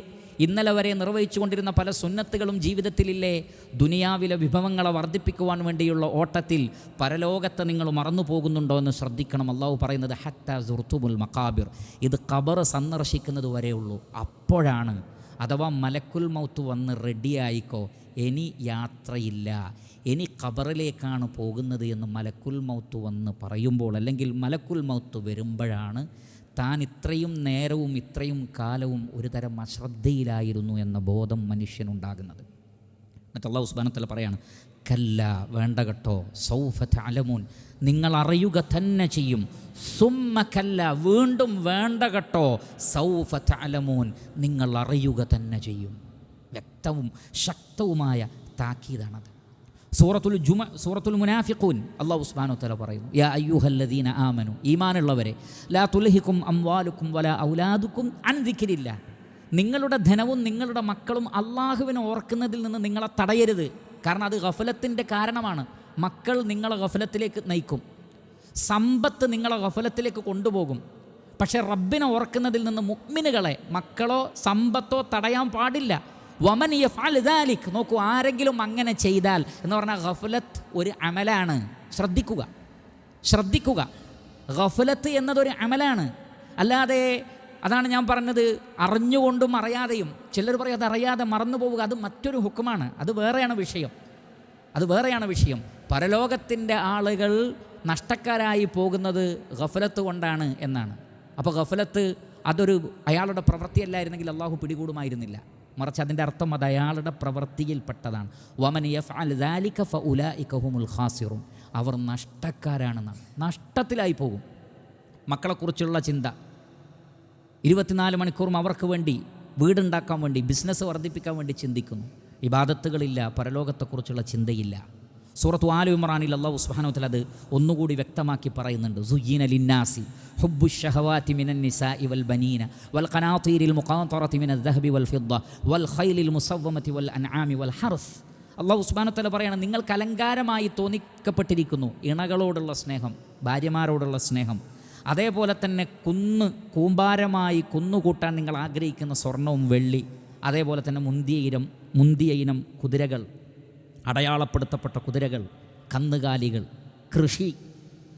ഇന്നലെ വരെ നിർവഹിച്ചു കൊണ്ടിരുന്ന പല സുന്നത്തുകളും ജീവിതത്തിലില്ലേ? ദുനിയാവിലെ വിഭവങ്ങളെ വർദ്ധിപ്പിക്കുവാൻ വേണ്ടിയുള്ള ഓട്ടത്തിൽ പരലോകത്തെ നിങ്ങൾ മറന്നു പോകുന്നുണ്ടോ എന്ന് ശ്രദ്ധിക്കണം. അള്ളാഹു പറയുന്നത് ഹത്ത സുർത്തുമുൽ മക്കാബിർ ഇത് ഖബർ സന്ദർശിക്കുന്നത് വരെയുള്ളൂ അപ്പോഴാണ് അഥവാ മലക്കുൽ മൗത്ത് വന്ന് റെഡിയായിക്കോ ഇനി യാത്രയില്ല ഇനി ഖബറിലേക്കാണ് പോകുന്നത് എന്ന് മലക്കുൽ മൗത്ത് വന്ന് പറയുമ്പോൾ അല്ലെങ്കിൽ മലക്കുൽ മൗത്ത് വരുമ്പോഴാണ് താൻ ഇത്രയും നേരവും ഇത്രയും കാലവും ഒരു തരം അശ്രദ്ധയിലായിരുന്നു എന്ന ബോധം മനുഷ്യനുണ്ടാകുന്നത്. എന്നിട്ട് അള്ളാഹു ഉസ്ബാനത്തല്ല പറയാണ് കല്ല വേണ്ട കേട്ടോ സൗഫത്ത് അലമൂൻ നിങ്ങൾ അറിയുക തന്നെ ചെയ്യും. സുമ്മ കല്ല വീണ്ടും വേണ്ട കേട്ടോ സൗഫത്ത് അലമൂൻ നിങ്ങൾ അറിയുക തന്നെ ചെയ്യും. വ്യക്തവും ശക്തവുമായ താക്കീതാണത്. സൂറത്തുൽ ജുമ സൂറത്തുൽ മുനാഫിഖൂൻ. അള്ളാഹു ഉസ്മാനോ തല പറയുന്നു യാ അയ്യൂഹല്ലദീന ആമനു ഈമാനുള്ളവരെ ലാ തുലഹിക്കും അംവാലുക്കും വല ഔലാദുക്കും അൻദിക്കിരില്ല നിങ്ങളുടെ ധനവും നിങ്ങളുടെ മക്കളും അള്ളാഹുവിനെ ഓർക്കുന്നതിൽ നിന്ന് നിങ്ങളെ തടയരുത്. കാരണം അത് ഗഫലത്തിന്റെ കാരണമാണ്. മക്കൾ നിങ്ങളെ ഗഫലത്തിലേക്ക് നയിക്കും. സമ്പത്ത് നിങ്ങളെ ഗഫലത്തിലേക്ക് കൊണ്ടുപോകും. പക്ഷേ റബ്ബിനെ ഓർക്കുന്നതിൽ നിന്ന് മുക്മിനുകളെ മക്കളോ സമ്പത്തോ തടയാൻ പാടില്ല. വമൻ ഫാലിദാലിക് ദാലിക്. നോക്കൂ ആരെങ്കിലും അങ്ങനെ ചെയ്താൽ എന്ന് പറഞ്ഞാൽ ഗഫലത്ത് ഒരു അമലാണ്. ശ്രദ്ധിക്കുക. ശ്രദ്ധിക്കുക. ഗഫലത്ത് എന്നതൊരു അമലാണ്. അല്ലാതെ അതാണ് ഞാൻ പറഞ്ഞത് അറിഞ്ഞുകൊണ്ടും അറിയാതെയും. ചിലർ പറയും അത് അറിയാതെ മറന്നു പോവുക അത് മറ്റൊരു ഹുക്കുമാണ്. അത് വേറെയാണ് വിഷയം. അത് വേറെയാണ് വിഷയം. പരലോകത്തിന്റെ ആളുകൾ നഷ്ടക്കാരായി പോകുന്നത് ഗഫലത്ത് കൊണ്ടാണ് എന്നാണ്. അപ്പോൾ ഗഫലത്ത് അതൊരു അയാളുടെ പ്രവൃത്തിയല്ലായിരുന്നെങ്കിൽ അള്ളാഹു പിടികൂടുമായിരുന്നില്ല. മറിച്ച് അതിന്റെ അർത്ഥം അത് അയാളുടെ പ്രവൃത്തിയിൽപ്പെട്ടതാണ്. വമൻ യഫ് അൽ ദാലിക ഫ ഉലായിക്കഹുമുൽ ഖാസിറും അവർ നഷ്ടക്കാരാണെന്നാണ്. നഷ്ടത്തിലായി പോകും. മക്കളെക്കുറിച്ചുള്ള ചിന്ത. ഇരുപത്തിനാല് മണിക്കൂറും അവർക്ക് വേണ്ടി വീടുണ്ടാക്കാൻ വേണ്ടി ബിസിനസ് വർദ്ധിപ്പിക്കാൻ വേണ്ടി ചിന്തിക്കുന്നു. ഇബാദത്തുകളില്ല പരലോകത്തെക്കുറിച്ചുള്ള ചിന്തയില്ല. സൂറത്ത് ആലു ഇമ്രാനിൽ അള്ളാഹു സുബ്ഹാനഹു അത് ഒന്നുകൂടി വ്യക്തമാക്കി പറയുന്നുണ്ട്. സുയീന ലിന്നാസി ഹുബ്ബു ഷഹവാതി മിനൻ നിസാഇ വൽ ബനീന വൽ ഖനാതീരിൽ മുഖാന്തറതി മിനൽ ദഹബി വൽ ഫിദ്ദ വൽ ഖൈലിൽ മുസവ്വമതി വൽ അൻആമി വൽ ഹർസ്. അള്ളാഹു ഉസ്മാനത്തല പറയാണ് നിങ്ങൾക്ക് അലങ്കാരമായി തോന്നിക്കപ്പെട്ടിരിക്കുന്നു ഇണകളോടുള്ള സ്നേഹം ഭാര്യമാരോടുള്ള സ്നേഹം. അതേപോലെ തന്നെ കുന്ന് കൂമ്പാരമായി കുന്നുകൂട്ടാൻ നിങ്ങൾ ആഗ്രഹിക്കുന്ന സ്വർണവും വെള്ളി അതേപോലെ തന്നെ മുന്തിയ ഇനം മുന്തിയ ഇനം കുതിരകൾ അടയാളപ്പെടുത്തപ്പെട്ട കുതിരകൾ കന്നുകാലികൾ കൃഷി.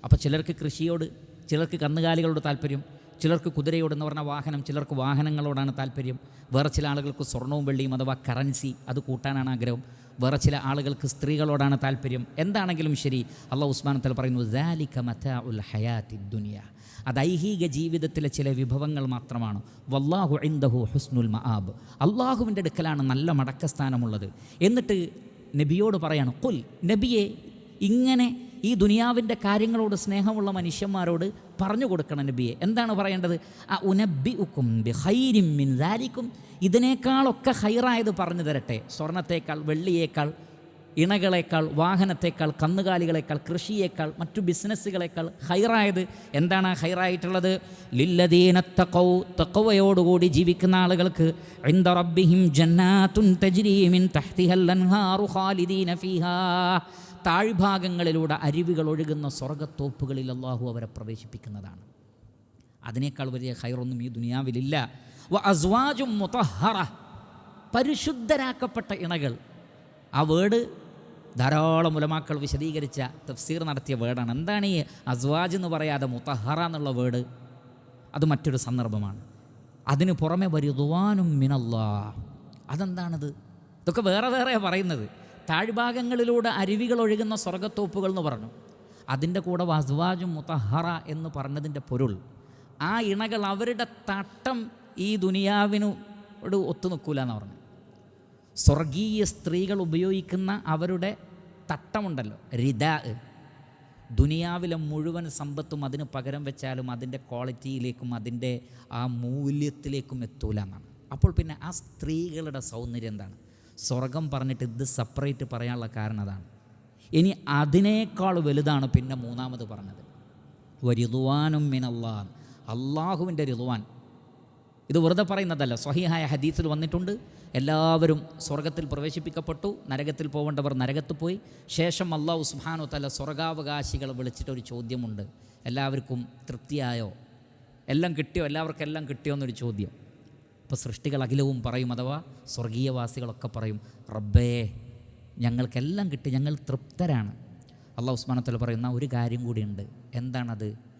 അപ്പോൾ ചിലർക്ക് കൃഷിയോട് ചിലർക്ക് കന്നുകാലികളോട് താല്പര്യം ചിലർക്ക് കുതിരയോട് എന്ന് പറഞ്ഞ വാഹനം ചിലർക്ക് വാഹനങ്ങളോടാണ് താല്പര്യം. വേറെ ചില ആളുകൾക്ക് സ്വർണവും വെള്ളിയും അഥവാ കറൻസി അത് കൂട്ടാനാണ് ആഗ്രഹം. വേറെ ചില ആളുകൾക്ക് സ്ത്രീകളോടാണ് താല്പര്യം. എന്താണെങ്കിലും ശരി അള്ളാഹ് ഉസ്മാനത്തിൽ പറയുന്നു ദാലിക മതാ ഉൽ ഹയാത്തി ദുനിയ. അത് ഐഹിക ജീവിതത്തിലെ ചില വിഭവങ്ങൾ മാത്രമാണ്. വല്ലാഹു ഇൻദഹു ഹുസ്നുൽ മഹാബ് അള്ളാഹുവിന്റെ അടുക്കലാണ് നല്ല മടക്കസ്ഥാനമുള്ളത്. എന്നിട്ട് നബിയോട് പറയാണ് കൊൽ നബിയെ ഇങ്ങനെ ഈ ദുനിയാവിന്റെ കാര്യങ്ങളോട് സ്നേഹമുള്ള മനുഷ്യന്മാരോട് പറഞ്ഞു കൊടുക്കണം നബിയെ. എന്താണ് പറയേണ്ടത്? ആ ഉനബി ഉക്കും ഹൈരിം മിൻ ദാലിക്കും. ഇതിനേക്കാളൊക്കെ ഹൈറായത് പറഞ്ഞു തരട്ടെ. സ്വർണത്തേക്കാൾ വെള്ളിയേക്കാൾ ഇണകളേക്കാൾ വാഹനത്തേക്കാൾ കന്നുകാലികളേക്കാൾ കൃഷിയേക്കാൾ മറ്റു ബിസിനസ്സുകളേക്കാൾ ഹൈറായത് എന്താണ് ഹൈറായിട്ടുള്ളത്? ലില്ലദീന തക്കൗ തക്കവയോടുകൂടി ജീവിക്കുന്ന ആളുകൾക്ക് റബ്ബിഹിം തജ്രീമിൻ ഖാലിദീന താഴ്ഭാഗങ്ങളിലൂടെ അരുവികൾ ഒഴുകുന്ന സ്വർഗത്തോപ്പുകളിൽ അള്ളാഹു അവരെ പ്രവേശിപ്പിക്കുന്നതാണ്. അതിനേക്കാൾ വലിയ ഹൈറൊന്നും ഈ ദുനിയാവിലില്ല. വ അസ്വാജും പരിശുദ്ധരാക്കപ്പെട്ട ഇണകൾ. ആ വേർഡ് ധാരാളം മുലമാക്കൾ വിശദീകരിച്ച തഫ്സീർ നടത്തിയ വേർഡാണ്. എന്താണ് ഈ അസ്വാജ് എന്ന് പറയാതെ മുത്തഹറ എന്നുള്ള വേർഡ്? അത് മറ്റൊരു സന്ദർഭമാണ്. അതിന് പുറമെ വരുതുവാനും മിനല്ലാ അതെന്താണത്? ഇതൊക്കെ വേറെ വേറെ പറയുന്നത്. താഴ്ഭാഗങ്ങളിലൂടെ അരുവികൾ ഒഴുകുന്ന സ്വർഗത്തോപ്പുകൾ എന്ന് പറഞ്ഞു. അതിന്റെ കൂടെ വസ്വാജും മുത്തഹറ എന്ന് പറഞ്ഞതിന്റെ പൊരുൾ. ആ ഇണകൾ അവരുടെ തട്ടം ഈ ദുനിയാവിനോട് ഒത്തു നിൽക്കൂല എന്ന് പറഞ്ഞു സ്വർഗീയ സ്ത്രീകൾ ഉപയോഗിക്കുന്ന അവരുടെ തട്ടമുണ്ടല്ലോ. റിദാ. ദുനിയാവിലെ മുഴുവൻ സമ്പത്തും അതിന് പകരം വെച്ചാലും അതിന്റെ ക്വാളിറ്റിയിലേക്കും അതിന്റെ ആ മൂല്യത്തിലേക്കും എത്തൂല എന്നാണ്. അപ്പോൾ പിന്നെ ആ സ്ത്രീകളുടെ സൗന്ദര്യം എന്താണ്? സ്വർഗം പറഞ്ഞിട്ട് ഇത് സെപ്പറേറ്റ് പറയാനുള്ള കാരണം അതാണ്. ഇനി അതിനേക്കാൾ വലുതാണ് പിന്നെ മൂന്നാമത് പറഞ്ഞത്. വരിതുവാനും മിനല്ലാൻ അള്ളാഹുവിന്റെ രിതുവാൻ ഇത് വെറുതെ പറയുന്നതല്ല. സ്വഹിഹായ ഹദീസിൽ വന്നിട്ടുണ്ട്. എല്ലാവരും സ്വർഗത്തിൽ പ്രവേശിപ്പിക്കപ്പെട്ടു. നരകത്തിൽ പോകേണ്ടവർ നരകത്ത് പോയി. ശേഷം അള്ളാഹു സുഹാനോ തല സ്വർഗാവകാശികളെ വിളിച്ചിട്ടൊരു ചോദ്യമുണ്ട്. എല്ലാവർക്കും തൃപ്തിയായോ? എല്ലാം കിട്ടിയോ? എല്ലാവർക്കും എല്ലാം കിട്ടിയോ എന്നൊരു ചോദ്യം. അപ്പോൾ സൃഷ്ടികൾ അഖിലവും പറയും അഥവാ സ്വർഗീയവാസികളൊക്കെ പറയും റബ്ബേ ഞങ്ങൾക്കെല്ലാം കിട്ടി. ഞങ്ങൾ തൃപ്തരാണ്. അള്ളാഹു ഉസ്മാനത്തല പറയുന്ന ഒരു കാര്യം കൂടിയുണ്ട്. എന്താണത്?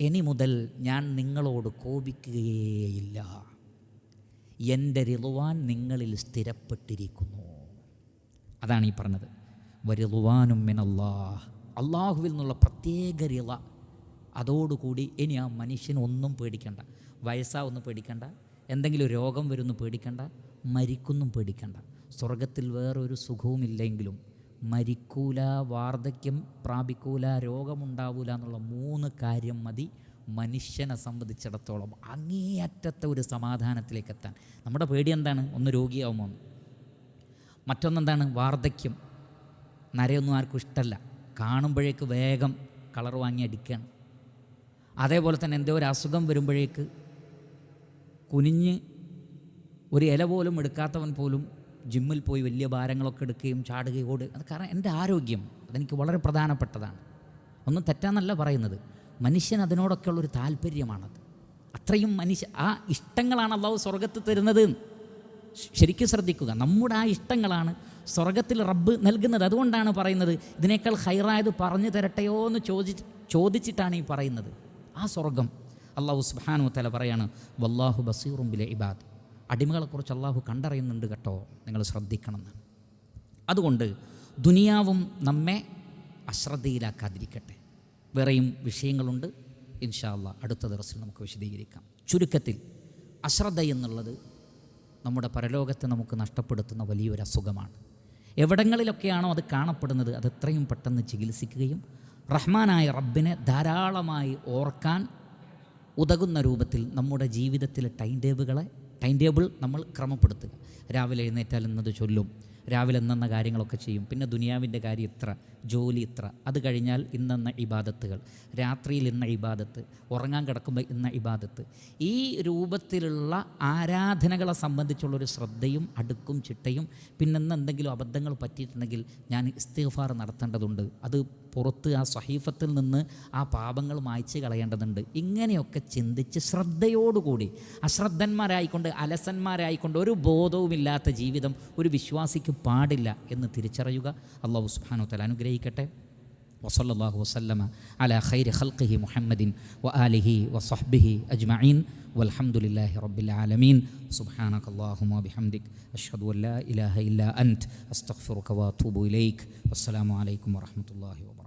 ഇനി മുതൽ ഞാൻ നിങ്ങളോട് കോപിക്കുകയേയില്ല. എന്റെ റിളുവാൻ നിങ്ങളിൽ സ്ഥിരപ്പെട്ടിരിക്കുന്നു. അതാണ് ഈ പറഞ്ഞത്. വരിളുവാനും മിനല്ലാ അള്ളാഹുവിൽ നിന്നുള്ള പ്രത്യേക റിള അതോടുകൂടി ഇനി ആ മനുഷ്യന് ഒന്നും പേടിക്കണ്ട. വയസ്സാവൊന്നും പേടിക്കണ്ട. എന്തെങ്കിലും രോഗം വരുന്നു പേടിക്കണ്ട. മരിക്കൊന്നും പേടിക്കണ്ട. സ്വർഗത്തിൽ വേറൊരു സുഖവുമില്ലെങ്കിലും മരിക്കൂല വാർദ്ധക്യം പ്രാപിക്കൂല രോഗമുണ്ടാവൂല എന്നുള്ള മൂന്ന് കാര്യം മതി മനുഷ്യനെ സംബന്ധിച്ചിടത്തോളം. അങ്ങേയറ്റത്തെ ഒരു സമാധാനത്തിലേക്ക് എത്താൻ നമ്മുടെ പേടി എന്താണ്? ഒന്ന് രോഗിയാവുമോ എന്ന്. മറ്റൊന്നെന്താണ്? വാർദ്ധക്യം. നരയൊന്നും ആർക്കും ഇഷ്ടമല്ല കാണുമ്പോഴേക്ക് വേഗം കളർ വാങ്ങി അടിക്കുകയാണ് അതേപോലെ തന്നെ എന്തോ ഒരു അസുഖം വരുമ്പോഴേക്ക് കുനിഞ്ഞ് ഒരു ഇല പോലും എടുക്കാത്തവൻ പോലും ജിമ്മിൽ പോയി വലിയ ഭാരങ്ങളൊക്കെ എടുക്കുകയും ചാടുകയും ഓടുക അത് കാരണം എന്റെ ആരോഗ്യം അതെനിക്ക് വളരെ പ്രധാനപ്പെട്ടതാണ്. ഒന്നും തെറ്റാന്നല്ല പറയുന്നത്. മനുഷ്യൻ അതിനോടൊക്കെയുള്ളൊരു താല്പര്യമാണത്. അത്രയും മനുഷ്യ ആ ഇഷ്ടങ്ങളാണ് അള്ളാഹു സ്വർഗത്ത് തരുന്നത്. ശരിക്കും ശ്രദ്ധിക്കുക നമ്മുടെ ആ ഇഷ്ടങ്ങളാണ് സ്വർഗത്തിൽ റബ്ബ് നൽകുന്നത്. അതുകൊണ്ടാണ് പറയുന്നത് ഇതിനേക്കാൾ ഹൈറായത് പറഞ്ഞു തരട്ടെയോ എന്ന് ചോദി ചോദിച്ചിട്ടാണ് ഈ പറയുന്നത്. ആ സ്വർഗം അള്ളാഹു സുബാനു തല പറയാണ് വല്ലാഹു ബസീറും ബിലെ ഇബാദ്. അടിമകളെക്കുറിച്ച് അള്ളാഹു കണ്ടറിയുന്നുണ്ട് കേട്ടോ. നിങ്ങൾ ശ്രദ്ധിക്കണം. എന്ന് അതുകൊണ്ട് ദുനിയാവും നമ്മെ അശ്രദ്ധയിലാക്കാതിരിക്കട്ടെ. വേറെയും വിഷയങ്ങളുണ്ട്. ഇൻഷാല്ല അടുത്ത ദിവസം നമുക്ക് വിശദീകരിക്കാം. ചുരുക്കത്തിൽ അശ്രദ്ധ എന്നുള്ളത് നമ്മുടെ പരലോകത്തെ നമുക്ക് നഷ്ടപ്പെടുത്തുന്ന വലിയൊരു അസുഖമാണ്. എവിടങ്ങളിലൊക്കെയാണോ അത് കാണപ്പെടുന്നത് അത് എത്രയും പെട്ടെന്ന് ചികിത്സിക്കുകയും റഹ്മാനായ റബ്ബിനെ ധാരാളമായി ഓർക്കാൻ ഉതകുന്ന രൂപത്തിൽ നമ്മുടെ ജീവിതത്തിലെ ടൈം ടേബിളുകളെ ടൈം ടേബിൾ നമ്മൾ ക്രമപ്പെടുത്തുക. രാവിലെ എഴുന്നേറ്റാൽ എന്നത് ചൊല്ലും. രാവിലെ എന്നെന്ന കാര്യങ്ങളൊക്കെ ചെയ്യും. പിന്നെ ദുനിയാവിന്റെ കാര്യം ഇത്ര ജോലി ഇത്ര. അത് കഴിഞ്ഞാൽ ഇന്നെന്ന ഇബാദത്തുകൾ. രാത്രിയിൽ ഇന്ന ഇബാദത്ത് ഉറങ്ങാൻ കിടക്കുമ്പോൾ ഇന്ന ഇബാദത്ത്. ഈ രൂപത്തിലുള്ള ആരാധനകളെ സംബന്ധിച്ചുള്ളൊരു ശ്രദ്ധയും അടുക്കും ചിട്ടയും പിന്നെന്ന് എന്തെങ്കിലും അബദ്ധങ്ങൾ പറ്റിയിട്ടുണ്ടെങ്കിൽ ഞാൻ ഇസ്തിഗ്ഫാർ നടത്തേണ്ടതുണ്ട്. അത് പുറത്ത് ആ സഹീഫത്തിൽ നിന്ന് ആ പാപങ്ങൾ മായ്ച്ച് കളയേണ്ടതുണ്ട്. ഇങ്ങനെയൊക്കെ ചിന്തിച്ച് ശ്രദ്ധയോടുകൂടി അശ്രദ്ധന്മാരായിക്കൊണ്ട് അലസന്മാരായിക്കൊണ്ട് ഒരു ബോധവുമില്ലാത്ത ജീവിതം ഒരു വിശ്വാസിക്ക് പാടില്ല എന്ന് തിരിച്ചറിയുക അള്ളാഹു സുബ്ഹാനഹു തആല അനുഗ്രഹിക്കട്ടെ وصلى الله وسلم على خير خلقه محمد وآله وصحبه أجمعين والحمد لله رب العالمين سبحانك اللهم وبحمدك أشهد أن لا إله إلا أنت أستغفرك وأتوب إليك والسلام عليكم ورحمة الله وبركاته